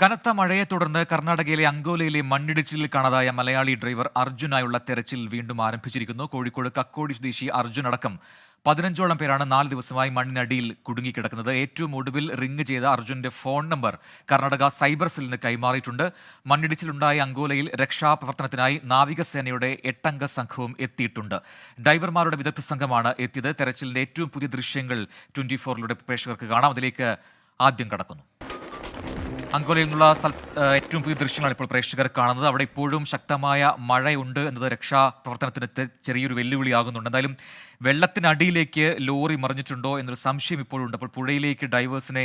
കനത്ത മഴയെ തുടർന്ന് കർണാടകയിലെ അങ്കോലയിലെ മണ്ണിടിച്ചിലിൽ കാണാതായ മലയാളി ഡ്രൈവർ അർജുനായുള്ള തെരച്ചിൽ വീണ്ടും ആരംഭിച്ചിരിക്കുന്നു. കോഴിക്കോട് കക്കോടി സ്വദേശി അർജുൻ അടക്കം പതിനഞ്ചോളം പേരാണ് നാല് ദിവസമായി മണ്ണിനടിയിൽ കുടുങ്ങിക്കിടക്കുന്നത്. ഏറ്റവും ഒടുവിൽ റിംഗ് ചെയ്ത അർജുന്റെ ഫോൺ നമ്പർ കർണാടക സൈബർ സെല്ലിന് കൈമാറിയിട്ടുണ്ട്. മണ്ണിടിച്ചിലുണ്ടായ അങ്കോലയിൽ രക്ഷാപ്രവർത്തനത്തിനായി നാവികസേനയുടെ എട്ടംഗ സംഘവും എത്തിയിട്ടുണ്ട്. ഡൈവർമാരുടെ വിദഗ്ധ സംഘമാണ് എത്തിയത്. തെരച്ചിലിന്റെ ഏറ്റവും പുതിയ ദൃശ്യങ്ങൾ ട്വന്റി ഫോറിലൂടെ പ്രേക്ഷകർക്ക് കാണാം. അതിലേക്ക് ആദ്യം കടക്കുന്നു. അങ്കോലയിൽ നിന്നുള്ള സ്ഥല ഏറ്റവും പുതിയ ദൃശ്യങ്ങളാണ് ഇപ്പോൾ പ്രേക്ഷകർ കാണുന്നത്. അവിടെ ഇപ്പോഴും ശക്തമായ മഴയുണ്ട് എന്നത് രക്ഷാപ്രവർത്തനത്തിന് ചെറിയൊരു വെല്ലുവിളിയാകുന്നുണ്ട്. എന്തായാലും വെള്ളത്തിനടിയിലേക്ക് ലോറി മറിഞ്ഞിട്ടുണ്ടോ എന്നൊരു സംശയം ഇപ്പോഴുണ്ട് അപ്പോൾ പുഴയിലേക്ക് ഡൈവേഴ്സിനെ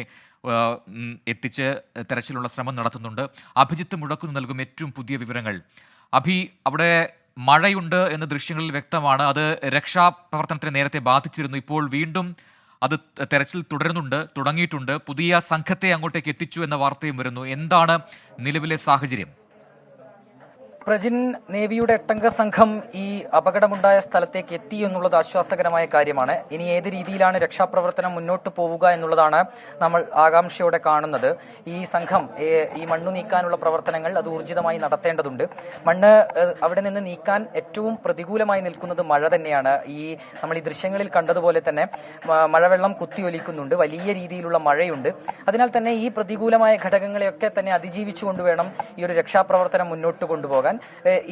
എത്തിച്ച് തെരച്ചിലുള്ള ശ്രമം നടത്തുന്നുണ്ട്. അഭിജിത്ത് മുഴക്കുന്നു നൽകും ഏറ്റവും പുതിയ വിവരങ്ങൾ. അഭി അവിടെ മഴയുണ്ട് എന്ന ദൃശ്യങ്ങളിൽ വ്യക്തമാണ്. അത് രക്ഷാപ്രവർത്തനത്തിന് നേരത്തെ ബാധിച്ചിരുന്നു. ഇപ്പോൾ വീണ്ടും അത് തെരച്ചിൽ തുടരുന്നുണ്ട് തുടങ്ങിയിട്ടുണ്ട്. പുതിയ സംഘത്തെ അങ്ങോട്ടേക്ക് എത്തിച്ചു എന്ന വാർത്തയും വരുന്നു. എന്താണ് നിലവിലെ സാഹചര്യം? പ്രജിൻ നേവിയുടെ എട്ടംഗ സംഘം ഈ അപകടമുണ്ടായ സ്ഥലത്തേക്ക് എത്തി എന്നുള്ളത് ആശ്വാസകരമായ കാര്യമാണ്. ഇനി ഏത് രീതിയിലാണ് രക്ഷാപ്രവർത്തനം മുന്നോട്ട് പോവുക എന്നുള്ളതാണ് നമ്മൾ ആകാംക്ഷയോടെ കാണുന്നത്. ഈ സംഘം ഈ മണ്ണു നീക്കാനുള്ള പ്രവർത്തനങ്ങൾ അത് ഊർജിതമായി നടത്തേണ്ടതുണ്ട്. മണ്ണ് അവിടെ നിന്ന് നീക്കാൻ ഏറ്റവും പ്രതികൂലമായി നിൽക്കുന്നത് മഴ തന്നെയാണ്. ഈ നമ്മൾ ഈ ദൃശ്യങ്ങളിൽ കണ്ടതുപോലെ തന്നെ മഴവെള്ളം കുത്തിയൊലിക്കുന്നുണ്ട്. വലിയ രീതിയിലുള്ള മഴയുണ്ട്. അതിനാൽ തന്നെ ഈ പ്രതികൂലമായ ഘടകങ്ങളെയൊക്കെ തന്നെ അതിജീവിച്ചുകൊണ്ട് വേണം ഈ ഒരു രക്ഷാപ്രവർത്തനം മുന്നോട്ട് കൊണ്ടുപോകാൻ.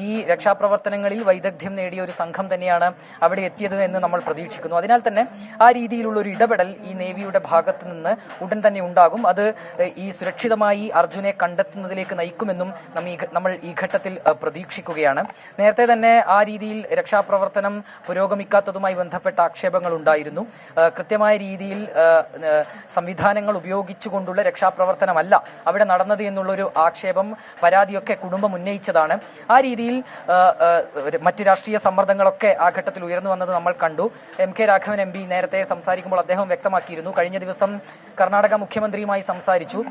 ഈ രക്ഷാപ്രവർത്തനങ്ങളിൽ വൈദഗ്ധ്യം നേടിയ ഒരു സംഘം തന്നെയാണ് അവിടെ എത്തിയത് എന്ന് നമ്മൾ പ്രതീക്ഷിക്കുന്നു. അതിനാൽ തന്നെ ആ രീതിയിലുള്ള ഒരു ഇടപെടൽ ഈ നേവിയുടെ ഭാഗത്ത് നിന്ന് ഉടൻ തന്നെ ഉണ്ടാകും. അത് ഈ സുരക്ഷിതമായി അർജുനെ കണ്ടെത്തുന്നതിലേക്ക് നയിക്കുമെന്നും നമ്മ നമ്മൾ ഈ ഘട്ടത്തിൽ പ്രതീക്ഷിക്കുകയാണ്. നേരത്തെ തന്നെ ആ രീതിയിൽ രക്ഷാപ്രവർത്തനം പുരോഗമിക്കാത്തതുമായി ബന്ധപ്പെട്ട ആക്ഷേപങ്ങൾ ഉണ്ടായിരുന്നു. കൃത്യമായ രീതിയിൽ സംവിധാനങ്ങൾ ഉപയോഗിച്ചുകൊണ്ടുള്ള രക്ഷാപ്രവർത്തനമല്ല അവിടെ നടന്നത് എന്നുള്ളൊരു ആക്ഷേപം പരാതിയൊക്കെ കുടുംബം ഉന്നയിച്ചതാണ്. ആ രീതിയിൽ മറ്റ് രാഷ്ട്രീയ സമ്മർദ്ദങ്ങളൊക്കെ ആ ഘട്ടത്തിൽ ഉയർന്നു വന്നത് നമ്മൾ കണ്ടു. M K Raghavan M P നേരത്തെ സംസാരിക്കുമ്പോൾ അദ്ദേഹം വ്യക്തമാക്കിയിരുന്നു. കഴിഞ്ഞ ദിവസം കർണാടക മുഖ്യമന്ത്രിയുമായി സംസാരിച്ചു.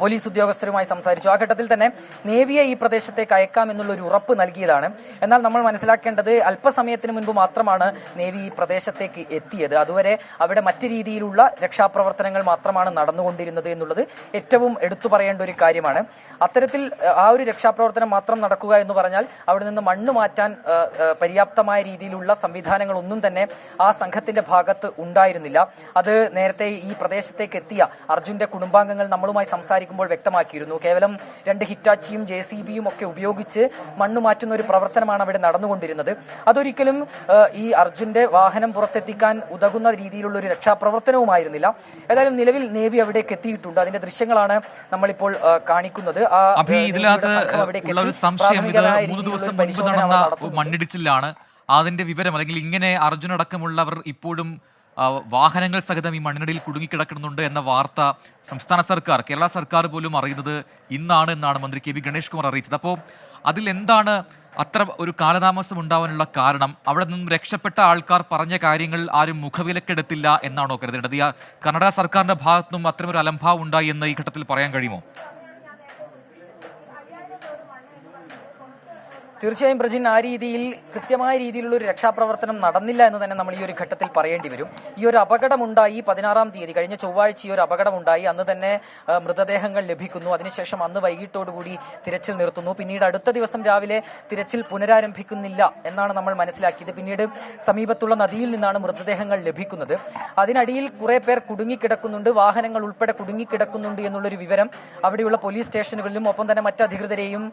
പോലീസ് ഉദ്യോഗസ്ഥരുമായി സംസാരിച്ചു. ആ ഘട്ടത്തിൽ തന്നെ നേവിയെ ഈ പ്രദേശത്തേക്ക് അയക്കാം എന്നുള്ള ഒരു ഉറപ്പ് നൽകിയതാണ്. എന്നാൽ നമ്മൾ മനസ്സിലാക്കേണ്ടത് അല്പസമയത്തിന് മുൻപ് മാത്രമാണ് നേവി ഈ പ്രദേശത്തേക്ക് എത്തിയത്. അതുവരെ അവിടെ മറ്റു രീതിയിലുള്ള രക്ഷാപ്രവർത്തനങ്ങൾ മാത്രമാണ് നടന്നുകൊണ്ടിരുന്നത് എന്നുള്ളത് ഏറ്റവും എടുത്തു പറയേണ്ട ഒരു കാര്യമാണ്. അത്തരത്തിൽ ആ ഒരു രക്ഷാപ്രവർത്തനം മാത്രം നടക്കുക എന്ന് പറഞ്ഞാൽ അവിടെ നിന്ന് മണ്ണ് മാറ്റാൻ പര്യാപ്തമായ രീതിയിലുള്ള സംവിധാനങ്ങളൊന്നും തന്നെ ആ സംഘത്തിന്റെ ഭാഗത്ത് ഉണ്ടായിരുന്നില്ല. അത് നേരത്തെ ഈ പ്രദേശത്തേക്ക് എത്തിയ അർജുന്റെ കുടുംബാംഗങ്ങൾ നമ്മളുമായി സംസാരിക്കുമ്പോൾ വ്യക്തമാക്കിയിരുന്നു. കേവലം രണ്ട് ഹിറ്റാച്ചിയും ജെ സി ബിയും ഒക്കെ ഉപയോഗിച്ച് മണ്ണ് മാറ്റുന്ന ഒരു പ്രവർത്തനമാണ് അവിടെ നടന്നുകൊണ്ടിരുന്നത്. അതൊരിക്കലും ഈ അർജുന്റെ വാഹനം പുറത്തെത്തിക്കാൻ ഉതകുന്ന രീതിയിലുള്ള ഒരു രക്ഷാപ്രവർത്തനവുമായിരുന്നില്ല. ഏതായാലും നിലവിൽ നേവി അവിടേക്ക് എത്തിയിട്ടുണ്ട്. അതിന്റെ ദൃശ്യങ്ങളാണ് നമ്മളിപ്പോൾ കാണിക്കുന്നത്. ഒരു സംശയം. ഇത് മൂന്ന് ദിവസം മുൻപ് നടന്ന മണ്ണിടിച്ചിലാണ്. അതിന്റെ വിവരം അല്ലെങ്കിൽ ഇങ്ങനെ അർജുൻ അടക്കമുള്ളവർ ഇപ്പോഴും വാഹനങ്ങൾ സഹിതം ഈ മണ്ണിനടിയിൽ കുടുങ്ങിക്കിടക്കുന്നുണ്ട് എന്ന വാർത്ത സംസ്ഥാന സർക്കാർ കേരള സർക്കാർ പോലും അറിയുന്നത് ഇന്നാണ് എന്നാണ് മന്ത്രി കെ വി ഗണേഷ് കുമാർ അറിയിച്ചത്. അപ്പോൾ അതിൽ എന്താണ് അത്ര ഒരു കാലതാമസം ഉണ്ടാവാനുള്ള കാരണം? അവിടെ നിന്നും രക്ഷപ്പെട്ട ആൾക്കാർ പറഞ്ഞ കാര്യങ്ങൾ ആരും മുഖവിലക്കെടുത്തില്ല എന്നാണോ കരുതേണ്ടത്? കർണാടക സർക്കാരിന്റെ ഭാഗത്തുനിന്നും അത്തരമൊരു അലംഭാവം ഉണ്ടായി എന്ന് ഈ ഘട്ടത്തിൽ പറയാൻ കഴിയുമോ? തീർച്ചയായും പ്രജിൻ ആ രീതിയിൽ കൃത്യമായ രീതിയിലുള്ള ഒരു രക്ഷാപ്രവർത്തനം നടന്നില്ല എന്ന് തന്നെ നമ്മൾ ഈ ഒരു ഘട്ടത്തിൽ പറയേണ്ടി വരും. ഈ ഒരു അപകടമുണ്ടായി പതിനാറാം തീയതി കഴിഞ്ഞ ചൊവ്വാഴ്ച ഈ ഒരു അപകടമുണ്ടായി. അന്ന് തന്നെ മൃതദേഹങ്ങൾ ലഭിക്കുന്നു. അതിനുശേഷം അന്ന് വൈകിട്ടോടുകൂടി തിരച്ചിൽ നിർത്തുന്നു. പിന്നീട് അടുത്ത ദിവസം രാവിലെ തിരച്ചിൽ പുനരാരംഭിക്കുന്നില്ല എന്നാണ് നമ്മൾ മനസ്സിലാക്കിയത്. പിന്നീട് സമീപത്തുള്ള നദിയിൽ നിന്നാണ് മൃതദേഹങ്ങൾ ലഭിക്കുന്നത്. അതിനടിയിൽ കുറെ പേർ കുടുങ്ങിക്കിടക്കുന്നുണ്ട്. വാഹനങ്ങൾ ഉൾപ്പെടെ കുടുങ്ങിക്കിടക്കുന്നുണ്ട് എന്നുള്ളൊരു വിവരം അവിടെയുള്ള പോലീസ് സ്റ്റേഷനുകളിലും ഒപ്പം തന്നെ മറ്റ് അധികൃതരെയും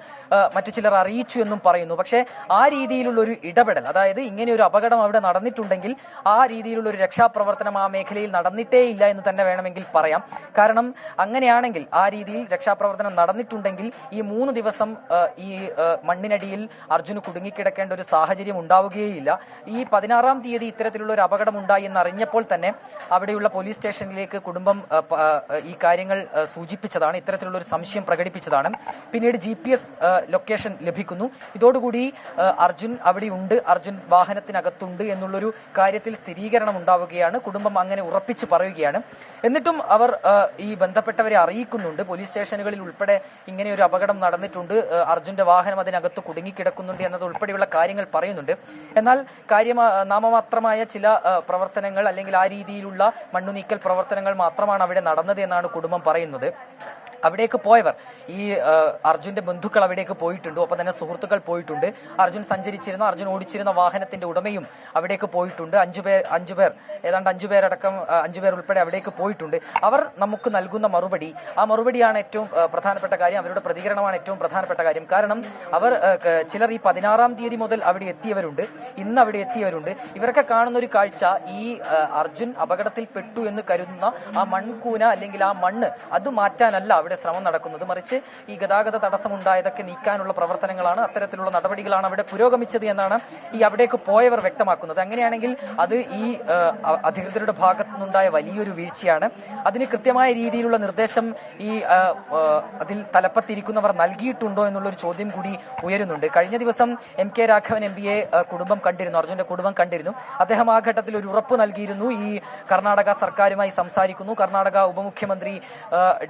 മറ്റു ചിലർ അറിയിച്ചു എന്നും പറയുന്നു. പക്ഷേ ആ രീതിയിലുള്ള ഒരു ഇടപെടൽ അതായത് ഇങ്ങനെ ഒരു അപകടം അവിടെ നടന്നിട്ടുണ്ടെങ്കിൽ ആ രീതിയിലുള്ള ഒരു രക്ഷാപ്രവർത്തനം ആ മേഖലയിൽ നടന്നിട്ടേ ഇല്ല എന്ന് തന്നെ വേണമെങ്കിൽ പറയാം. കാരണം അങ്ങനെയാണെങ്കിൽ ആ രീതിയിൽ രക്ഷാപ്രവർത്തനം നടന്നിട്ടുണ്ടെങ്കിൽ ഈ മൂന്ന് ദിവസം ഈ മണ്ണിനടിയിൽ അർജുന് കുടുങ്ങിക്കിടക്കേണ്ട ഒരു സാഹചര്യം ഉണ്ടാവുകയില്ല ഈ പതിനാറാം തീയതി ഇത്തരത്തിലുള്ള ഒരു അപകടം ഉണ്ടായി എന്ന് അറിഞ്ഞപ്പോൾ തന്നെ അവിടെയുള്ള പോലീസ് സ്റ്റേഷനിലേക്ക് കുടുംബം ഈ കാര്യങ്ങൾ സൂചിപ്പിച്ചതാണ്. ഇത്തരത്തിലുള്ള ഒരു സംശയം പ്രകടിപ്പിച്ചതാണ്. പിന്നീട് ജി ലൊക്കേഷൻ ലഭിക്കുന്നു. ഇതോടുകൂടി അർജുൻ അവിടെ ഉണ്ട് അർജുൻ വാഹനത്തിനകത്തുണ്ട് എന്നുള്ളൊരു കാര്യത്തിൽ സ്ഥിരീകരണം ഉണ്ടാവുകയാണ്. കുടുംബം അങ്ങനെ ഉറപ്പിച്ച് പറയുകയാണ്. എന്നിട്ടും അവർ ഈ ബന്ധപ്പെട്ടവരെ അറിയിക്കുന്നുണ്ട്. പോലീസ് സ്റ്റേഷനുകളിൽ ഉൾപ്പെടെ ഇങ്ങനെ ഒരു അപകടം നടന്നിട്ടുണ്ട്. അർജുന്റെ വാഹനം അതിനകത്ത് കുടുങ്ങിക്കിടക്കുന്നുണ്ട് എന്നത് ഉൾപ്പെടെയുള്ള കാര്യങ്ങൾ പറയുന്നുണ്ട്. എന്നാൽ കാര്യം നാമമാത്രമായ ചില പ്രവർത്തനങ്ങൾ അല്ലെങ്കിൽ ആ രീതിയിലുള്ള മണ്ണുനീക്കൽ പ്രവർത്തനങ്ങൾ മാത്രമാണ് അവിടെ നടന്നത് എന്നാണ് കുടുംബം പറയുന്നത്. അവിടേക്ക് പോയവർ. ഈ അർജുന്റെ ബന്ധുക്കൾ അവിടേക്ക് പോയിട്ടുണ്ട്. ഒപ്പം തന്നെ സുഹൃത്തുക്കൾ പോയിട്ടുണ്ട്. അർജുൻ സഞ്ചരിച്ചിരുന്ന. അർജുൻ ഓടിച്ചിരുന്ന വാഹനത്തിന്റെ ഉടമയും അവിടേക്ക് പോയിട്ടുണ്ട്. അഞ്ചു പേർ അഞ്ചു പേർ ഏതാണ്ട് അഞ്ചു പേർ ഉൾപ്പെടെ അവിടേക്ക് പോയിട്ടുണ്ട്. അവർ നമുക്ക് നൽകുന്ന മറുപടി ആ മറുപടിയാണ് ഏറ്റവും പ്രധാനപ്പെട്ട കാര്യം. അവരുടെ പ്രതികരണമാണ് ഏറ്റവും പ്രധാനപ്പെട്ട കാര്യം. കാരണം അവർ ചിലർ ഈ പതിനാറാം തീയതി മുതൽ അവിടെ എത്തിയവരുണ്ട്. ഇന്ന് അവിടെ എത്തിയവരുണ്ട്. ഇവരൊക്കെ കാണുന്ന ഒരു കാഴ്ച ഈ അർജുൻ അപകടത്തിൽ പെട്ടു എന്ന് കരുതുന്ന ആ മൺകൂന അല്ലെങ്കിൽ ആ മണ്ണ് അത് മാറ്റാനല്ല അവിടെ ശ്രമം നടക്കുന്നത്. മറിച്ച് ഈ ഗതാഗത തടസ്സമുണ്ടായതൊക്കെ നീക്കാനുള്ള പ്രവർത്തനങ്ങളാണ് അത്തരത്തിലുള്ള നടപടികളാണ് അവിടെ പുരോഗമിച്ചത് എന്നാണ് ഈ അവിടേക്ക് പോയവർ വ്യക്തമാക്കുന്നത്. അങ്ങനെയാണെങ്കിൽ അത് ഈ അധികൃതരുടെ ഭാഗത്തു നിന്നുണ്ടായ വലിയൊരു വീഴ്ചയാണ്. അതിന് കൃത്യമായ രീതിയിലുള്ള നിർദ്ദേശം ഈ അതിൽ തലപ്പത്തിരിക്കുന്നവർ നൽകിയിട്ടുണ്ടോ എന്നുള്ളൊരു ചോദ്യം കൂടി ഉയരുന്നുണ്ട്. കഴിഞ്ഞ ദിവസം എം കെ രാഘവൻ എം പിയെ കുടുംബം കണ്ടിരുന്നു അർജുന്റെ കുടുംബം കണ്ടിരുന്നു. അദ്ദേഹം ആ ഘട്ടത്തിൽ ഒരു ഉറപ്പ് നൽകിയിരുന്നു. ഈ കർണാടക സർക്കാരുമായി സംസാരിക്കുന്നു. കർണാടക ഉപമുഖ്യമന്ത്രി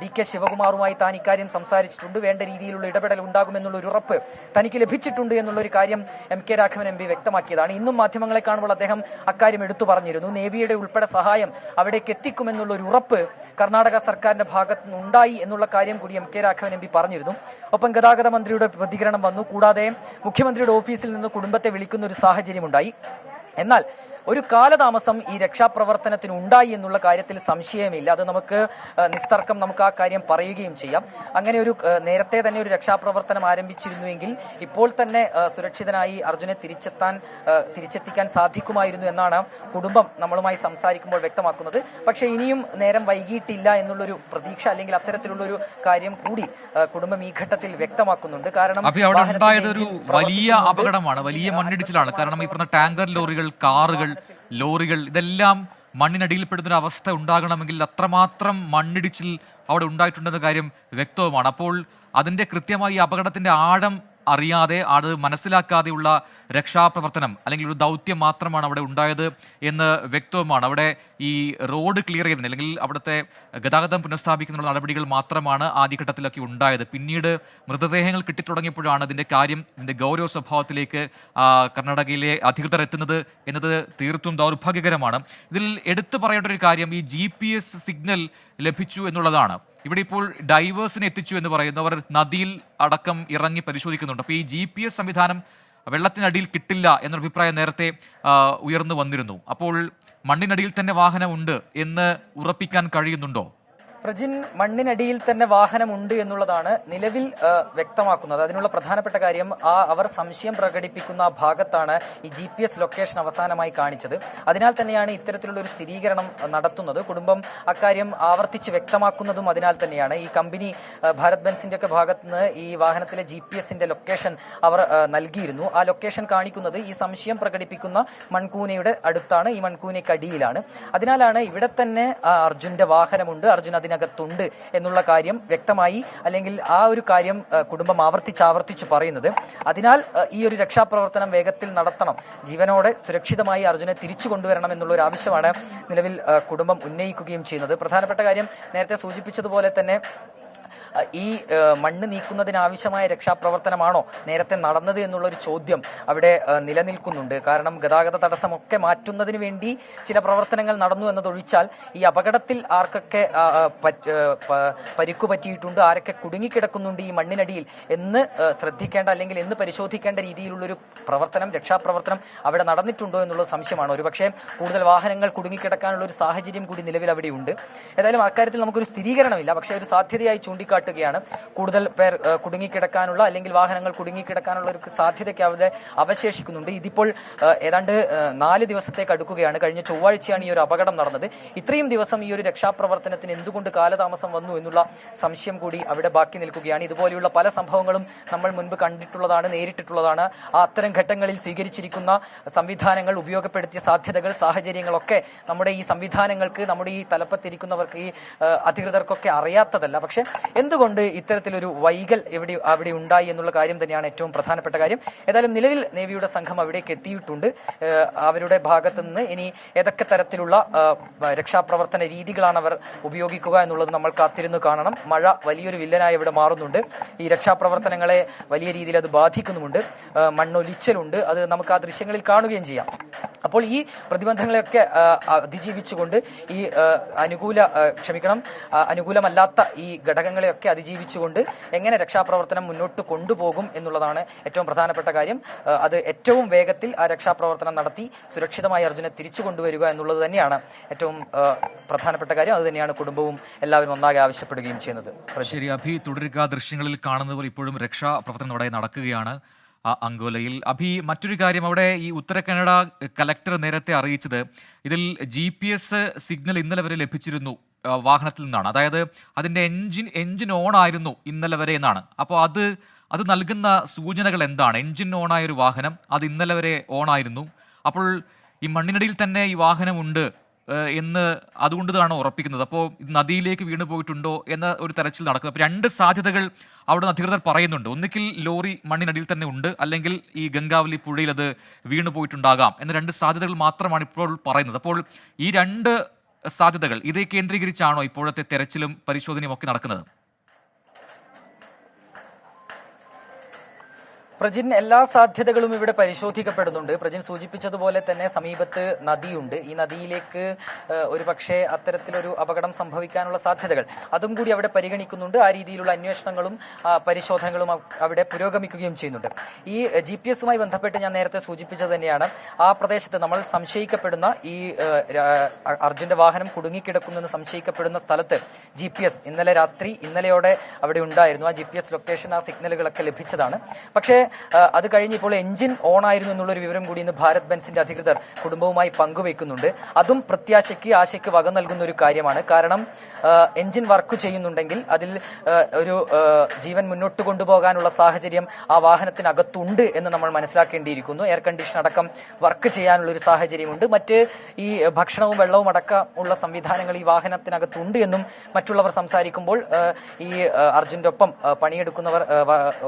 ഡി കെ ശിവകുമാറുമായി താൻ ഇക്കാര്യം സംസാരിച്ചിട്ടുണ്ട്. വേണ്ട രീതിയിലുള്ള ഇടപെടൽ ഉണ്ടാകുമെന്നുള്ള ഒരു ഉറപ്പ് തനിക്ക് ലഭിച്ചിട്ടുണ്ട് എന്നുള്ള ഒരു കാര്യം M K Raghavan M P വ്യക്തമാക്കിയതാണ്. ഇന്നും മാധ്യമങ്ങളെ കാണുമ്പോൾ അദ്ദേഹം അക്കാര്യം എടുത്തു പറഞ്ഞിരുന്നു. നേവിയുടെ ഉൾപ്പെടെ സഹായം അവിടേക്ക് എത്തിക്കുമെന്നുള്ള ഒരു ഉറപ്പ് കർണാടക സർക്കാരിന്റെ ഭാഗത്തു നിന്നുണ്ടായി എന്നുള്ള കാര്യം കൂടി M K Raghavan M P പറഞ്ഞിരുന്നു. ഒപ്പം ഗതാഗത മന്ത്രിയുടെ പ്രതികരണം വന്നു. കൂടാതെ മുഖ്യമന്ത്രിയുടെ ഓഫീസിൽ നിന്ന് കുടുംബത്തെ വിളിക്കുന്ന ഒരു സാഹചര്യമുണ്ടായി. എന്നാൽ ഒരു കാലതാമസം ഈ രക്ഷാപ്രവർത്തനത്തിന് ഉണ്ടായി എന്നുള്ള കാര്യത്തിൽ സംശയമില്ല. അത് നമുക്ക് നിസ്തർക്കം നമുക്ക് ആ കാര്യം പറയുകയും ചെയ്യാം. അങ്ങനെ ഒരു നേരത്തെ തന്നെ ഒരു രക്ഷാപ്രവർത്തനം ആരംഭിച്ചിരുന്നുവെങ്കിൽ ഇപ്പോൾ തന്നെ സുരക്ഷിതനായി അർജുനെ തിരിച്ചെത്താൻ തിരിച്ചെത്തിക്കാൻ സാധിക്കുമായിരുന്നു എന്നാണ് കുടുംബം നമ്മളുമായി സംസാരിക്കുമ്പോൾ വ്യക്തമാക്കുന്നത്. പക്ഷേ ഇനിയും നേരം വൈകിയിട്ടില്ല എന്നുള്ളൊരു പ്രതീക്ഷ അല്ലെങ്കിൽ അത്തരത്തിലുള്ളൊരു കാര്യം കൂടി കുടുംബം ഈ ഘട്ടത്തിൽ വ്യക്തമാക്കുന്നുണ്ട്. കാരണം അവിടെ ഉണ്ടായത് ഒരു വലിയ അപകടമാണ്. വലിയ മണ്ണിടിച്ചിലാണ്. കാരണം ഈ പറഞ്ഞ ടാങ്കർ ലോറികൾ കാറുകൾ ലോറികൾ ഇതെല്ലാം മണ്ണിനടിയിൽപ്പെടുന്ന അവസ്ഥ ഉണ്ടാകണമെങ്കിൽ അത്രമാത്രം മണ്ണിടിച്ചിൽ അവിടെ ഉണ്ടായിട്ടുണ്ടെന്ന കാര്യം വ്യക്തവുമാണ്. അപ്പോൾ അതിന്റെ കൃത്യമായി അപകടത്തിന്റെ ആഴം അറിയാതെ അത് മനസ്സിലാക്കാതെയുള്ള രക്ഷാപ്രവർത്തനം അല്ലെങ്കിൽ ഒരു ദൗത്യം മാത്രമാണ് അവിടെ ഉണ്ടായത് എന്ന് വ്യക്തവുമാണ്. അവിടെ ഈ റോഡ് ക്ലിയർ ചെയ്യുന്നതിന് അല്ലെങ്കിൽ അവിടുത്തെ ഗതാഗതം പുനഃസ്ഥാപിക്കുന്ന നടപടികൾ മാത്രമാണ് ആദ്യഘട്ടത്തിലൊക്കെ ഉണ്ടായത്. പിന്നീട് മൃതദേഹങ്ങൾ കിട്ടിത്തുടങ്ങിയപ്പോഴാണ് ഇതിന്റെ കാര്യം ഇതിന്റെ ഗൗരവ സ്വഭാവത്തിലേക്ക് കർണാടകയിലെ അധികൃതർ എത്തുന്നത് എന്നത് തീർത്തും ദൗർഭാഗ്യകരമാണ്. ഇതിൽ എടുത്തു പറയേണ്ട ഒരു കാര്യം ഈ ജി സിഗ്നൽ ലഭിച്ചു എന്നുള്ളതാണ്. ഇവിടെ ഇപ്പോൾ ഡൈവേഴ്സിനെ എത്തിച്ചു എന്ന് പറയുന്നവർ നദിയിൽ അടക്കം ഇറങ്ങി പരിശോധിക്കുന്നുണ്ട്. അപ്പോൾ ഈ ജി പി എസ് സംവിധാനം വെള്ളത്തിനടിയിൽ കിട്ടില്ല എന്ന അഭിപ്രായം നേരത്തെ ഉയർന്നു വന്നിരുന്നു. അപ്പോൾ മണ്ണിനടിയിൽ തന്നെ വാഹനമുണ്ട് എന്ന് ഉറപ്പിക്കാൻ കഴിയുന്നുണ്ടോ? പ്രജിൻ മണ്ണിനടിയിൽ തന്നെ വാഹനമുണ്ട് എന്നുള്ളതാണ് നിലവിൽ വ്യക്തമാക്കുന്നത്. അതിനുള്ള പ്രധാനപ്പെട്ട കാര്യം ആ അവർ സംശയം പ്രകടിപ്പിക്കുന്ന ഭാഗത്താണ് ഈ ജി പി എസ് ലൊക്കേഷൻ അവസാനമായി കാണിച്ചത്. അതിനാൽ തന്നെയാണ് ഇത്തരത്തിലുള്ള ഒരു സ്ഥിരീകരണം നടത്തുന്നത്. കുടുംബം അക്കാര്യം ആവർത്തിച്ച് വ്യക്തമാക്കുന്നതും അതിനാൽ തന്നെയാണ്. ഈ കമ്പനി ഭാരത് ബെൻസിന്റെ ഒക്കെ ഭാഗത്ത് നിന്ന് ഈ വാഹനത്തിലെ ജി പി എസിന്റെ ലൊക്കേഷൻ അവർ നൽകിയിരുന്നു. ആ ലൊക്കേഷൻ കാണിക്കുന്നത് ഈ സംശയം പ്രകടിപ്പിക്കുന്ന മൺകൂനയുടെ അടുത്താണ് ഈ മൺകൂനയ്ക്കടിയിലാണ് അതിനാലാണ് ഇവിടെ തന്നെ അർജുന്റെ വാഹനമുണ്ട്. അർജുൻ അതിനകത്തുണ്ട് എന്നുള്ള കാര്യം വ്യക്തമായി അല്ലെങ്കിൽ ആ ഒരു കാര്യം കുടുംബം ആവർത്തിച്ച് ആവർത്തിച്ച് പറയുന്നത്. അതിനാൽ ഈ ഒരു രക്ഷാപ്രവർത്തനം വേഗത്തിൽ നടത്തണം. ജീവനോടെ സുരക്ഷിതമായി അർജുനെ തിരിച്ചു കൊണ്ടുവരണം എന്നുള്ള ഒരു ആവശ്യമാണ് നിലവിൽ കുടുംബം ഉന്നയിക്കുകയും ചെയ്യുന്നത്. പ്രധാനപ്പെട്ട കാര്യം നേരത്തെ സൂചിപ്പിച്ചതുപോലെ തന്നെ ഈ മണ്ണ് നീക്കുന്നതിനാവശ്യമായ രക്ഷാപ്രവർത്തനമാണോ നേരത്തെ നടന്നത് എന്നുള്ളൊരു ചോദ്യം അവിടെ നിലനിൽക്കുന്നുണ്ട്. കാരണം ഗതാഗത തടസ്സമൊക്കെ മാറ്റുന്നതിന് വേണ്ടി ചില പ്രവർത്തനങ്ങൾ നടന്നു എന്നതൊഴിച്ചാൽ ഈ അപകടത്തിൽ ആർക്കൊക്കെ പരിക്കു പറ്റിയിട്ടുണ്ട് ആരൊക്കെ കുടുങ്ങിക്കിടക്കുന്നുണ്ട് ഈ മണ്ണിനടിയിൽ എന്ന് ശ്രദ്ധിക്കേണ്ട അല്ലെങ്കിൽ എന്ന് പരിശോധിക്കേണ്ട രീതിയിലുള്ളൊരു പ്രവർത്തനം രക്ഷാപ്രവർത്തനം അവിടെ നടന്നിട്ടുണ്ടോ എന്നുള്ള സംശയമാണ്. ഒരുപക്ഷെ കൂടുതൽ വാഹനങ്ങൾ കുടുങ്ങിക്കിടക്കാനുള്ള ഒരു സാഹചര്യം കൂടി നിലവിൽ അവിടെയുണ്ട് ഏതായാലും അക്കാര്യത്തിൽ നമുക്കൊരു സ്ഥിരീകരണമില്ല. പക്ഷേ ഒരു സാധ്യതയായി ചൂണ്ടിക്കാട്ടുകയാണ് കൂടുതൽ പേർ കുടുങ്ങിക്കിടക്കാനുള്ള അല്ലെങ്കിൽ വാഹനങ്ങൾ കുടുങ്ങിക്കിടക്കാനുള്ള ഒരു സാധ്യതയ്ക്ക് അവിടെ അവശേഷിക്കുന്നുണ്ട്. ഇതിപ്പോൾ ഏതാണ്ട് നാല് ദിവസത്തേക്ക് അടുക്കുകയാണ്. കഴിഞ്ഞ ചൊവ്വാഴ്ചയാണ് ഈ ഒരു അപകടം നടന്നത്. ഇത്രയും ദിവസം ഈ ഒരു രക്ഷാപ്രവർത്തനത്തിന് എന്തുകൊണ്ട് കാലതാമസം വന്നു എന്നുള്ള സംശയം കൂടി അവിടെ ബാക്കി നിൽക്കുകയാണ്. ഇതുപോലെയുള്ള പല സംഭവങ്ങളും നമ്മൾ മുൻപ് കണ്ടിട്ടുള്ളതാണ് നേരിട്ടിട്ടുള്ളതാണ്. ആ അത്തരം ഘട്ടങ്ങളിൽ സ്വീകരിച്ചിരിക്കുന്ന സംവിധാനങ്ങൾ ഉപയോഗപ്പെടുത്തിയ സാധ്യതകൾ സാഹചര്യങ്ങളൊക്കെ നമ്മുടെ ഈ സംവിധാനങ്ങൾക്ക് നമ്മുടെ ഈ തലപ്പത്തിരിക്കുന്നവർക്ക് ഈ അധികൃതർക്കൊക്കെ അറിയാത്തതല്ല. പക്ഷെ എന്തുകൊണ്ട് ഇത്തരത്തിലൊരു വൈകൽ എവിടെ അവിടെ ഉണ്ടായി എന്നുള്ള കാര്യം തന്നെയാണ് ഏറ്റവും പ്രധാനപ്പെട്ട കാര്യം. ഏതായാലും നിലവിൽ നേവിയുടെ സംഘം അവിടേക്ക് എത്തിയിട്ടുണ്ട്. അവരുടെ ഭാഗത്ത് നിന്ന് ഇനി ഏതൊക്കെ തരത്തിലുള്ള രക്ഷാപ്രവർത്തന രീതികളാണ് അവർ ഉപയോഗിക്കുക എന്നുള്ളത് നമ്മൾ കാത്തിരുന്ന് കാണണം. മഴ വലിയൊരു വില്ലനായി ഇവിടെ മാറുന്നുണ്ട്. ഈ രക്ഷാപ്രവർത്തനങ്ങളെ വലിയ രീതിയിൽ അത് ബാധിക്കുന്നുമുണ്ട്. മണ്ണൊലിച്ചലുണ്ട്. അത് നമുക്ക് ആ ദൃശ്യങ്ങളിൽ കാണുകയും ചെയ്യാം. അപ്പോൾ ഈ പ്രതിബന്ധങ്ങളെയൊക്കെ അതിജീവിച്ചുകൊണ്ട് ഈ അനുകൂല ക്ഷമിക്കണം അനുകൂലമല്ലാത്ത ഈ ഘടകങ്ങളെയൊക്കെ അതിജീവിച്ചുകൊണ്ട് എങ്ങനെ രക്ഷാപ്രവർത്തനം മുന്നോട്ട് കൊണ്ടുപോകും എന്നുള്ളതാണ് ഏറ്റവും പ്രധാനപ്പെട്ട കാര്യം. അത് ഏറ്റവും വേഗത്തിൽ ആ രക്ഷാപ്രവർത്തനം നടത്തി സുരക്ഷിതമായി അർജുനെ തിരിച്ചു കൊണ്ടുവരിക എന്നുള്ളത് തന്നെയാണ് ഏറ്റവും പ്രധാനപ്പെട്ട കാര്യം. അത് തന്നെയാണ് കുടുംബവും എല്ലാവരും ഒന്നാകെ ആവശ്യപ്പെടുകയും ചെയ്യുന്നത്. ശരി അഭി തുടരുക. ദൃശ്യങ്ങളിൽ കാണുന്നവർ ഇപ്പോഴും രക്ഷാപ്രവർത്തനം അവിടെ നടക്കുകയാണ്. അങ്കോലയിൽ. അഭി മറ്റൊരു കാര്യം. അവിടെ ഈ ഉത്തര കന്നഡ കലക്ടർ നേരത്തെ അറിയിച്ചത് ഇതിൽ ജി സിഗ്നൽ ഇന്നലെ വരെ ലഭിച്ചിരുന്നു. വാഹനത്തിൽ നിന്നാണ്. അതായത് അതിന്റെ എൻജിൻ എൻജിൻ ഓൺ ആയിരുന്നു ഇന്നലെ വരെ എന്നാണ്. അപ്പോൾ അത് അത് നൽകുന്ന സൂചനകൾ എന്താണ്? എൻജിൻ ഓണായ ഒരു വാഹനം അത് ഇന്നലെ വരെ ഓൺ ആയിരുന്നു. അപ്പോൾ ഈ മണ്ണിനടിയിൽ തന്നെ ഈ വാഹനമുണ്ട് എന്ന് അതുകൊണ്ടാണ് ഉറപ്പിക്കുന്നത്. അപ്പോൾ നദിയിലേക്ക് വീണു പോയിട്ടുണ്ടോ എന്ന ഒരു തെരച്ചിൽ നടക്കുന്നത് അപ്പോൾ രണ്ട് സാധ്യതകൾ അവിടെ അധികൃതർ പറയുന്നുണ്ട്. ഒന്നുകിൽ ലോറി മണ്ണിനടിയിൽ തന്നെ ഉണ്ട് അല്ലെങ്കിൽ ഈ ഗംഗാവലി പുഴയിൽ അത് വീണു പോയിട്ടുണ്ടാകാം എന്ന രണ്ട് സാധ്യതകൾ മാത്രമാണ് ഇപ്പോൾ പറയുന്നത്. അപ്പോൾ ഈ രണ്ട് സാധ്യതകൾ. ഇതേ കേന്ദ്രീകരിച്ചാണോ ഇപ്പോഴത്തെ തെരച്ചിലും പരിശോധനയും ഒക്കെ നടക്കുന്നത്? പ്രജിൻ എല്ലാ സാധ്യതകളും ഇവിടെ പരിശോധിക്കപ്പെടുന്നുണ്ട്. പ്രജിൻ സൂചിപ്പിച്ചതുപോലെ തന്നെ സമീപത്ത് നദിയുണ്ട്. ഈ നദിയിലേക്ക് ഒരു പക്ഷേ അത്തരത്തിലൊരു അപകടം സംഭവിക്കാനുള്ള സാധ്യതകൾ അതും കൂടി അവിടെ പരിഗണിക്കുന്നുണ്ട്. ആ രീതിയിലുള്ള അന്വേഷണങ്ങളും പരിശോധനകളും അവിടെ പുരോഗമിക്കുകയും ചെയ്യുന്നുണ്ട്. ഈ ജി പി എസുമായി ബന്ധപ്പെട്ട് ഞാൻ നേരത്തെ സൂചിപ്പിച്ചത് തന്നെയാണ്. ആ പ്രദേശത്ത് നമ്മൾ സംശയിക്കപ്പെടുന്ന ഈ അർജുന്റെ വാഹനം കുടുങ്ങിക്കിടക്കുന്നെന്ന് സംശയിക്കപ്പെടുന്ന സ്ഥലത്ത് ജി പി എസ് ഇന്നലെ രാത്രി ഇന്നലെയോടെ അവിടെ ഉണ്ടായിരുന്നു. ആ ജി പി എസ് ലൊക്കേഷൻ ആ സിഗ്നലുകളൊക്കെ ലഭിച്ചതാണ്. പക്ഷേ അത് കഴിഞ്ഞ് ഇപ്പോൾ എഞ്ചിൻ ഓൺ ആയിരുന്നു എന്നുള്ളൊരു വിവരം കൂടി ഇന്ന് ഭാരത് ബെൻസിന്റെ അധികൃതർ കുടുംബവുമായി പങ്കുവെക്കുന്നുണ്ട് അതും പ്രത്യാശയ്ക്ക് ആശയ്ക്ക് വക നൽകുന്ന ഒരു കാര്യമാണ്. കാരണം എഞ്ചിൻ വർക്ക് ചെയ്യുന്നുണ്ടെങ്കിൽ അതിൽ ഒരു ജീവൻ മുന്നോട്ട് കൊണ്ടുപോകാനുള്ള സാഹചര്യം ആ വാഹനത്തിനകത്തുണ്ട് എന്ന് നമ്മൾ മനസ്സിലാക്കേണ്ടിയിരിക്കുന്നു. എയർ കണ്ടീഷൻ അടക്കം വർക്ക് ചെയ്യാനുള്ള ഒരു സാഹചര്യമുണ്ട്. മറ്റ് ഈ ഭക്ഷണവും വെള്ളവും അടക്കം ഉള്ള സംവിധാനങ്ങൾ ഈ വാഹനത്തിനകത്തുണ്ട് എന്നും മറ്റുള്ളവർ സംസാരിക്കുമ്പോൾ ഈ അർജുന്റെ ഒപ്പം പണിയെടുക്കുന്നവർ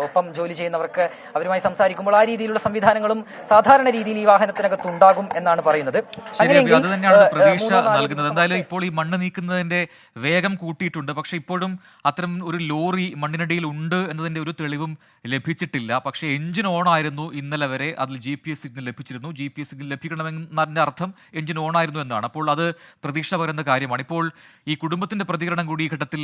ഒപ്പം ജോലി ചെയ്യുന്നവർക്ക് അവരുമായി സംസാരിക്കുമ്പോൾ ആ രീതിയിലുള്ള സംവിധാനങ്ങളും സാധാരണ രീതിയിൽ ഈ വാഹനത്തിനകത്ത് ഉണ്ടാകും എന്നാണ് പറയുന്നത്. അത് തന്നെയാണ് പ്രതീക്ഷ നൽകുന്നത്. എന്തായാലും ഇപ്പോൾ ഈ മണ്ണ് നീക്കുന്നതിന്റെ വേഗം കൂട്ടിയിട്ടുണ്ട്. പക്ഷെ ഇപ്പോഴും അത്തരം ഒരു ലോറി മണ്ണിനടിയിൽ ഉണ്ട് എന്നതിന്റെ ഒരു തെളിവും ലഭിച്ചിട്ടില്ല. പക്ഷേ എഞ്ചിൻ ഓൺ ആയിരുന്നു ഇന്നലെ വരെ. അതിൽ ജി പി എസ് സിഗ്നൽ ലഭിച്ചിരുന്നു. ജി പി എസ് സിഗ്നൽ ലഭിക്കണമെന്നതിന്റെ അർത്ഥം എഞ്ചിൻ ഓൺ ആയിരുന്നു എന്നാണ്. അപ്പോൾ അത് പ്രതീക്ഷ പകരുന്ന കാര്യമാണ്. ഇപ്പോൾ ഈ കുടുംബത്തിന്റെ പ്രതികരണം കൂടി ഈ ഘട്ടത്തിൽ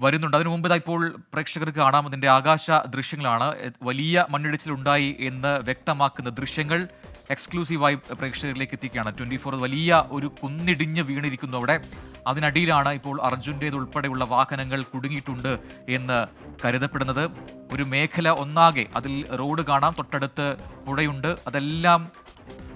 വരുന്നുണ്ട്. അതിനു മുമ്പ് ഇപ്പോൾ പ്രേക്ഷകർക്ക് കാണാം. അതിന്റെ ആകാശ ദൃശ്യങ്ങളാണ്. വലിയ മണ്ണിടിച്ചിലുണ്ടായി എന്ന് വ്യക്തമാക്കുന്ന ദൃശ്യങ്ങൾ എക്സ്ക്ലൂസീവായി പ്രേക്ഷകരിലേക്ക് എത്തിക്കുകയാണ്. ട്വന്റി ഫോർ വലിയ ഒരു കുന്നിടിഞ്ഞ് വീണിരിക്കുന്നു അവിടെ. അതിനടിയിലാണ് ഇപ്പോൾ അർജുന്റേത് ഉൾപ്പെടെയുള്ള വാഹനങ്ങൾ കുടുങ്ങിയിട്ടുണ്ട് എന്ന് കരുതപ്പെടുന്നത്. ഒരു മേഖല ഒന്നാകെ അതിൽ റോഡ് കാണാം. തൊട്ടടുത്ത് പുഴയുണ്ട്. അതെല്ലാം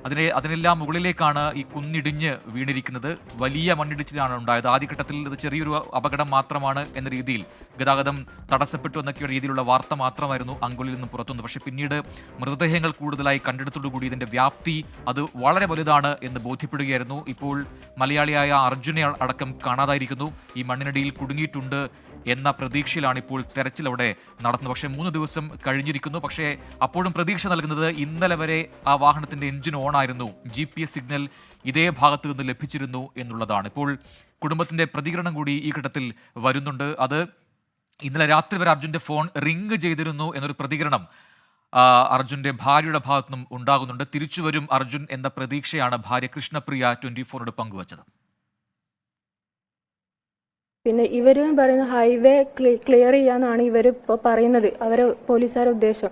അതിനെ അതിനെല്ലാം മുകളിലേക്കാണ് ഈ കുന്നിടിഞ്ഞ് വീണിരിക്കുന്നത്. വലിയ മണ്ണിടിച്ചിലാണ് ഉണ്ടായത്. ആദ്യഘട്ടത്തിൽ ഇത് ചെറിയൊരു അപകടം മാത്രമാണ് എന്ന രീതിയിൽ ഗതാഗതം തടസ്സപ്പെട്ടു എന്നൊക്കെയുള്ള രീതിയിലുള്ള വാർത്ത മാത്രമായിരുന്നു അങ്കുലിൽ നിന്ന് പുറത്തുനിന്ന് പക്ഷേ പിന്നീട് മൃതദേഹങ്ങൾ കൂടുതലായി കണ്ടെടുത്തോടുകൂടി ഇതിന്റെ വ്യാപ്തി അത് വളരെ വലുതാണ് എന്ന് ബോധ്യപ്പെടുകയായിരുന്നു. ഇപ്പോൾ മലയാളിയായ അർജുനെ അടക്കം കാണാതായിരിക്കുന്നു. ഈ മണ്ണിനടിയിൽ കുടുങ്ങിയിട്ടുണ്ട് എന്ന പ്രതീക്ഷയിലാണ് ഇപ്പോൾ തെരച്ചിൽ അവിടെ നടത്തുന്നത് പക്ഷേ മൂന്ന് ദിവസം കഴിഞ്ഞിരിക്കുന്നു. പക്ഷേ അപ്പോഴും പ്രതീക്ഷ നൽകുന്നത് ഇന്നലെ വരെ ആ വാഹനത്തിന്റെ എഞ്ചിൻ ഓൺ ആയിരുന്നു. ജി പി എസ് സിഗ്നൽ ഇതേ ഭാഗത്ത് നിന്ന് ലഭിച്ചിരുന്നു എന്നുള്ളതാണ്. ഇപ്പോൾ കുടുംബത്തിന്റെ പ്രതികരണം കൂടി ഈ ഘട്ടത്തിൽ വരുന്നുണ്ട്. അത് ഇന്നലെ രാത്രി വരെ അർജുന്റെ ഫോൺ റിങ് ചെയ്തിരുന്നു എന്നൊരു പ്രതികരണം അർജുന്റെ ഭാര്യയുടെ ഭാഗത്തുനിന്നും ഉണ്ടാകുന്നുണ്ട്. തിരിച്ചു വരും അർജുൻ എന്ന പ്രതീക്ഷയാണ് ഭാര്യ കൃഷ്ണപ്രിയ ട്വന്റി ഫോറിനോട് പങ്കുവച്ചത്. പിന്നെ ഇവർ പറയുന്ന ഹൈവേ ക്ലിയർ ചെയ്യാന്നാണ് ഇവർ ഇപ്പോൾ പറയുന്നത്. അവരെ പോലീസുകാരുടെ ഉദ്ദേശം.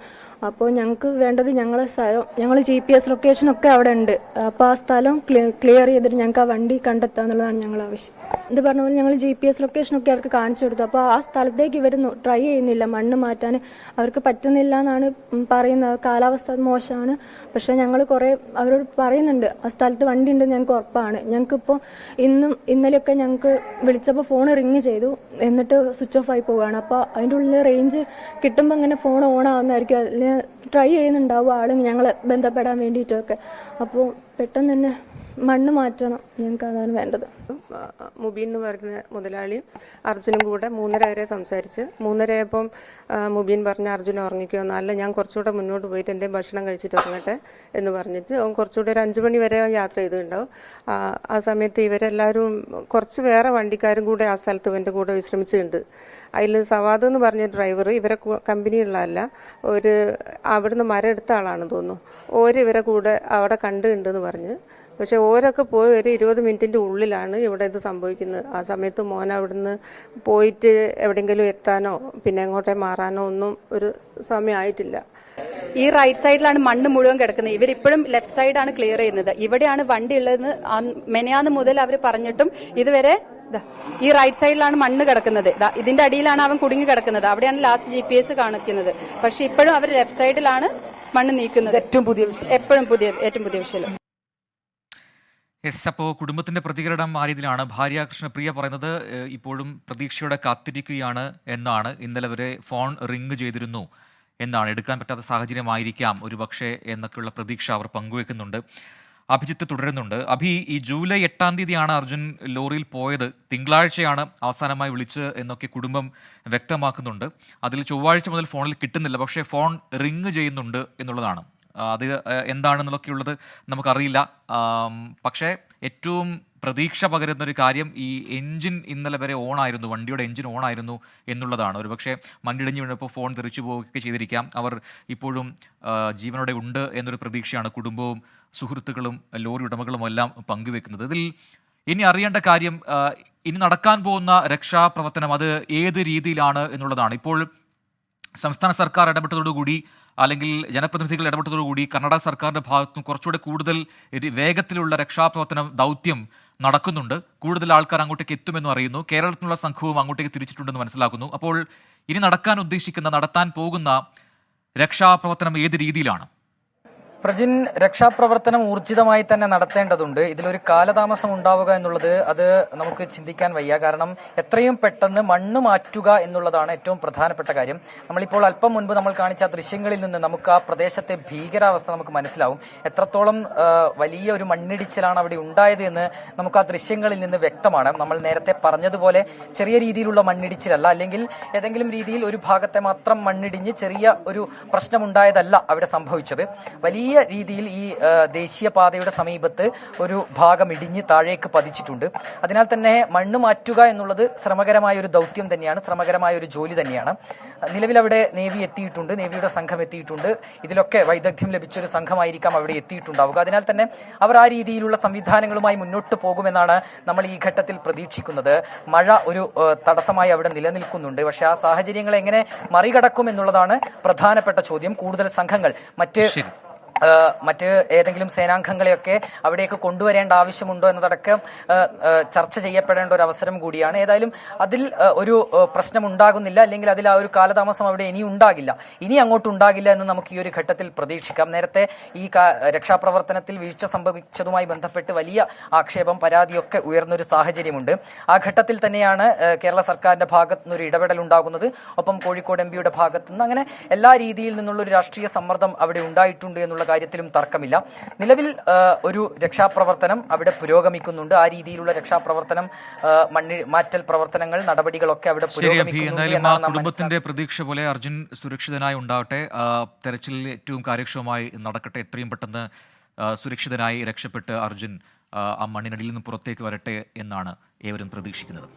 അപ്പോൾ ഞങ്ങൾക്ക് വേണ്ടത് ഞങ്ങളെ സ്ഥലം ഞങ്ങൾ ജി പി എസ് ലൊക്കേഷൻ ഒക്കെ അവിടെ ഉണ്ട് അപ്പോൾ ആ സ്ഥലം ക്ലിയർ ചെയ്തിട്ട് ഞങ്ങൾക്ക് ആ വണ്ടി കണ്ടെത്തുക എന്നുള്ളതാണ് ഞങ്ങൾ ആവശ്യം. ഇത് പറഞ്ഞ പോലെ ഞങ്ങൾ ജി പി എസ് ലൊക്കേഷൻ ഒക്കെ അവർക്ക് കാണിച്ചു കൊടുത്തു. അപ്പോൾ ആ സ്ഥലത്തേക്ക് ഇവർ ട്രൈ ചെയ്യുന്നില്ല. മണ്ണ് മാറ്റാൻ അവർക്ക് പറ്റുന്നില്ല എന്നാണ് പറയുന്നത്. കാലാവസ്ഥ മോശമാണ്. പക്ഷെ ഞങ്ങൾ കുറേ അവരോട് പറയുന്നുണ്ട് ആ സ്ഥലത്ത് വണ്ടി ഉണ്ടെന്ന് ഞങ്ങൾക്ക് ഉറപ്പാണ്. ഞങ്ങൾക്കിപ്പോൾ ഇന്നും ഇന്നലെയൊക്കെ ഞങ്ങൾക്ക് വിളിച്ചപ്പോൾ ഫോൺ റിങ് ചെയ്തു. എന്നിട്ട് സ്വിച്ച് ഓഫ് ആയി പോവുകയാണ് അപ്പോൾ അതിന്റെ ഉള്ളിൽ റേഞ്ച് കിട്ടുമ്പോൾ ഇങ്ങനെ ഫോൺ ഓൺ ആവുന്നതായിരിക്കും. ട്രൈ ചെയ്യുന്നുണ്ടാവും ആൾ ഞങ്ങളെ ബന്ധപ്പെടാൻ വേണ്ടിയിട്ടൊക്കെ. അപ്പോൾ പെട്ടെന്ന് തന്നെ മണ്ണ് മാറ്റണം ഞങ്ങൾക്ക് അതാണ് വേണ്ടത്. മുബീൻ എന്ന് പറയുന്ന മുതലാളിയും അർജുനും കൂടെ മൂന്നര വരെ സംസാരിച്ച് മൂന്നരയപ്പം മുബീൻ പറഞ്ഞ അർജുൻ ഉറങ്ങിക്കോ എന്നല്ല ഞാൻ കുറച്ചുകൂടെ മുന്നോട്ട് പോയിട്ട് എന്തെങ്കിലും ഭക്ഷണം കഴിച്ചിട്ട് ഉറങ്ങട്ടെ? എന്ന് പറഞ്ഞിട്ട് അവൻ കുറച്ചുകൂടെ ഒരു അഞ്ച് മണി വരെ യാത്ര ചെയ്തിട്ടുണ്ടാവും. ആ, സമയത്ത് ഇവരെല്ലാവരും കുറച്ച് വേറെ വണ്ടിക്കാരും കൂടെ ആ സ്ഥലത്ത് ഇവന്റെ കൂടെ വിശ്രമിച്ചിട്ടുണ്ട്. അതിൽ സവാദ് എന്ന് പറഞ്ഞ ഡ്രൈവർ ഇവരെ കമ്പനിയുള്ളതല്ല ഒരു അവിടുന്ന് മരം എടുത്ത ആളാണെന്ന് തോന്നുന്നു. ഓര് ഇവരെ കൂടെ അവിടെ കണ്ടുണ്ടെന്ന് പറഞ്ഞ്. പക്ഷേ ഓരൊക്കെ പോയി ഒരു ഇരുപത് മിനിറ്റിന്റെ ഉള്ളിലാണ് ഇവിടെ ഇത് സംഭവിക്കുന്നത്. ആ സമയത്ത് മോൻ അവിടുന്ന് പോയിട്ട് എവിടെയെങ്കിലും എത്താനോ പിന്നെ എങ്ങോട്ടേ മാറാനോ ഒന്നും ഒരു സമയമായിട്ടില്ല. ഈ റൈറ്റ് സൈഡിലാണ് മണ്ണ് മുഴുവൻ കിടക്കുന്നത്. ഇവരിപ്പോഴും ലെഫ്റ്റ് സൈഡാണ് ക്ലിയർ ചെയ്യുന്നത്. ഇവിടെയാണ് വണ്ടി ഉള്ളതെന്ന് മെനയാന്ന് മുതൽ അവർ പറഞ്ഞിട്ടും ഇതുവരെ ദാ, ഈ റൈറ്റ് സൈഡിലാണ് മണ്ണ് കിടക്കുന്നത്. ദാ, ഇതിന്റെ അടിയിലാണ് അവൻ കുടുങ്ങി കിടക്കുന്നത്. അവിടെയാണ് ലാസ്റ്റ് ജി പി എസ് കാണിക്കുന്നത്. പക്ഷെ ഇപ്പോഴും അവർ ലെഫ്റ്റ് സൈഡിലാണ് മണ്ണ് നീക്കുന്നത്. ഏറ്റവും പുതിയ എപ്പോഴും പുതിയ ഏറ്റവും പുതിയ വിഷയം. യെസ് അപ്പോൾ കുടുംബത്തിന്റെ പ്രതികരണം ആ രീതിയിലാണ്. ഭാര്യ കൃഷ്ണപ്രിയ പറയുന്നത് ഇപ്പോഴും പ്രതീക്ഷയോടെ കാത്തിരിക്കുകയാണ് എന്നാണ്. ഇന്നലെ വരെ ഫോൺ റിങ് ചെയ്തിരുന്നു എന്നാണ്. എടുക്കാൻ പറ്റാത്ത സാഹചര്യമായിരിക്കാം ഒരു പക്ഷേ എന്നൊക്കെയുള്ള പ്രതീക്ഷ അവർ പങ്കുവെക്കുന്നുണ്ട്. അഭിജിത്ത് തുടരുന്നുണ്ട്. അഭി ഈ ജൂലൈ എട്ടാം തീയതിയാണ് അർജുൻ ലോറിയിൽ പോയത്. തിങ്കളാഴ്ചയാണ് അവസാനമായി വിളിച്ച് എന്നൊക്കെ കുടുംബം വ്യക്തമാക്കുന്നുണ്ട്. അതിൽ ചൊവ്വാഴ്ച മുതൽ ഫോണിൽ കിട്ടുന്നില്ല. പക്ഷേ ഫോൺ റിങ് ചെയ്യുന്നുണ്ട് എന്നുള്ളതാണ്. അത് ഏഹ്, എന്താണെന്നുള്ളൊക്കെ ഉള്ളത് നമുക്കറിയില്ല പക്ഷേ ഏറ്റവും പ്രതീക്ഷ പകരുന്ന ഒരു കാര്യം ഈ എഞ്ചിൻ ഇന്നലെ വരെ ഓൺ ആയിരുന്നു വണ്ടിയുടെ എഞ്ചിൻ ഓൺ ആയിരുന്നു എന്നുള്ളതാണ്. ഒരുപക്ഷെ മണ്ണിടിഞ്ഞ് വീണപ്പോൾ ഫോൺ തെറിച്ചു പോവുകയൊക്കെ ചെയ്തിരിക്കാം. അവർ ഇപ്പോഴും ജീവനോടെ ഉണ്ട് എന്നൊരു പ്രതീക്ഷയാണ് കുടുംബവും സുഹൃത്തുക്കളും ലോറി ഉടമകളും എല്ലാം പങ്കുവെക്കുന്നത്. ഇതിൽ ഇനി അറിയേണ്ട കാര്യം ഇനി നടക്കാൻ പോകുന്ന രക്ഷാപ്രവർത്തനം അത് ഏത് രീതിയിലാണ് എന്നുള്ളതാണ്. ഇപ്പോൾ സംസ്ഥാന സർക്കാർ ഇടപെട്ടതോടുകൂടി അല്ലെങ്കിൽ ജനപ്രതിനിധികൾ ഇടപെട്ടതോടുകൂടി കർണാടക സർക്കാരിന്റെ ഭാഗത്തും കുറച്ചുകൂടെ കൂടുതൽ വേഗത്തിലുള്ള രക്ഷാപ്രവർത്തനം ദൗത്യം നടക്കുന്നുണ്ട്. കൂടുതൽ ആൾക്കാർ അങ്ങോട്ടേക്ക് എത്തുമെന്ന് അറിയുന്നു. കേരളത്തിനുള്ള സംഘവും അങ്ങോട്ടേക്ക് തിരിച്ചിട്ടുണ്ടെന്ന് മനസ്സിലാക്കുന്നു. അപ്പോൾ ഇനി നടക്കാൻ ഉദ്ദേശിക്കുന്ന നടത്താൻ പോകുന്ന രക്ഷാപ്രവർത്തനം ഏത് രീതിയിലാണ്? പ്രജിൻ രക്ഷാപ്രവർത്തനം ഊർജിതമായി തന്നെ നടത്തേണ്ടതുണ്ട്. ഇതിലൊരു കാലതാമസം ഉണ്ടാവുക എന്നുള്ളത് അത് നമുക്ക് ചിന്തിക്കാൻ വയ്യ. കാരണം എത്രയും പെട്ടെന്ന് മണ്ണ് മാറ്റുക എന്നുള്ളതാണ് ഏറ്റവും പ്രധാനപ്പെട്ട കാര്യം. നമ്മളിപ്പോൾ അല്പം മുൻപ് നമ്മൾ കാണിച്ച ദൃശ്യങ്ങളിൽ നിന്ന് നമുക്ക് ആ പ്രദേശത്തെ ഭീകരാവസ്ഥ നമുക്ക് മനസ്സിലാവും. എത്രത്തോളം വലിയ ഒരു മണ്ണിടിച്ചിലാണ് അവിടെ ഉണ്ടായത് എന്ന് നമുക്ക് ആ ദൃശ്യങ്ങളിൽ നിന്ന് വ്യക്തമാണ്. നമ്മൾ നേരത്തെ പറഞ്ഞതുപോലെ ചെറിയ രീതിയിലുള്ള മണ്ണിടിച്ചിലല്ല. അല്ലെങ്കിൽ ഏതെങ്കിലും രീതിയിൽ ഒരു ഭാഗത്തെ മാത്രം മണ്ണിടിഞ്ഞ് ചെറിയ ഒരു പ്രശ്നമുണ്ടായതല്ല അവിടെ സംഭവിച്ചത്. വലിയ രീതിയിൽ ഈ ദേശീയപാതയുടെ സമീപത്ത് ഒരു ഭാഗം ഇടിഞ്ഞ് താഴേക്ക് പതിച്ചിട്ടുണ്ട്. അതിനാൽ തന്നെ മണ്ണ് മാറ്റുക എന്നുള്ളത് ശ്രമകരമായ ഒരു ദൗത്യം തന്നെയാണ് ശ്രമകരമായ ഒരു ജോലി തന്നെയാണ്. നിലവിൽ അവിടെ നേവി എത്തിയിട്ടുണ്ട് നേവിയുടെ സംഘം എത്തിയിട്ടുണ്ട്. ഇതിലൊക്കെ വൈദഗ്ധ്യം ലഭിച്ച ഒരു സംഘമായിരിക്കാം അവിടെ എത്തിയിട്ടുണ്ടാവുക. അതിനാൽ തന്നെ അവർ ആ രീതിയിലുള്ള സംവിധാനങ്ങളുമായി മുന്നോട്ട് പോകുമെന്നാണ് നമ്മൾ ഈ ഘട്ടത്തിൽ പ്രതീക്ഷിക്കുന്നത്. മഴ ഒരു തടസ്സമായി അവിടെ നിലനിൽക്കുന്നുണ്ട്. പക്ഷെ ആ സാഹചര്യങ്ങൾ എങ്ങനെ മറികടക്കും എന്നുള്ളതാണ് പ്രധാനപ്പെട്ട ചോദ്യം. കൂടുതൽ സംഘങ്ങൾ മറ്റ് മറ്റ് ഏതെങ്കിലും സേനാംഗങ്ങളെയൊക്കെ അവിടേക്ക് കൊണ്ടുവരേണ്ട ആവശ്യമുണ്ടോ എന്നതടക്കം ചർച്ച ചെയ്യപ്പെടേണ്ട ഒരു അവസരം കൂടിയാണ്. ഏതായാലും അതിൽ ഒരു പ്രശ്നം ഉണ്ടാകുന്നില്ല അല്ലെങ്കിൽ അതിൽ ആ ഒരു കാലതാമസം അവിടെ ഇനി ഉണ്ടാകില്ല. ഇനി അങ്ങോട്ട് ഉണ്ടാകില്ല എന്ന് നമുക്ക് ഈ ഒരു ഘട്ടത്തിൽ പ്രതീക്ഷിക്കാം. നേരത്തെ ഈ രക്ഷാപ്രവർത്തനത്തിൽ വീഴ്ച സംഭവിച്ചതുമായി ബന്ധപ്പെട്ട് വലിയ ആക്ഷേപം പരാതിയൊക്കെ ഉയർന്നൊരു സാഹചര്യമുണ്ട്. ആ ഘട്ടത്തിൽ തന്നെയാണ് കേരള സർക്കാരിന്റെ ഭാഗത്തു നിന്നൊരു ഇടപെടൽ ഉണ്ടാകുന്നത്. ഒപ്പം കോഴിക്കോട് എം പിയുടെ നിന്ന് അങ്ങനെ എല്ലാ രീതിയിൽ നിന്നുള്ള ഒരു രാഷ്ട്രീയ സമ്മർദ്ദം അവിടെ ഉണ്ടായിട്ടുണ്ട് എന്നുള്ള കാര്യത്തിലും തർക്കമില്ല. നിലവിൽ ഒരു രക്ഷാപ്രവർത്തനം അവിടെ പുരോഗമിക്കുന്നുണ്ട്. ആ രീതിയിലുള്ള രക്ഷാപ്രവർത്തനം മണ്ണി മാറ്റൽ പ്രവർത്തനങ്ങൾ നടപടികളൊക്കെ അവിടെ എന്തായാലും ആ കുടുംബത്തിന്റെ പ്രതീക്ഷ പോലെ അർജുൻ സുരക്ഷിതനായി ഉണ്ടാവട്ടെ. തെരച്ചിലിൽ ഏറ്റവും കാര്യക്ഷമമായി നടക്കട്ടെ. എത്രയും പെട്ടെന്ന് സുരക്ഷിതനായി രക്ഷപ്പെട്ട് അർജുൻ ആ മണ്ണിനടിയിൽ നിന്ന് പുറത്തേക്ക് വരട്ടെ എന്നാണ് ഏവരും പ്രതീക്ഷിക്കുന്നത്.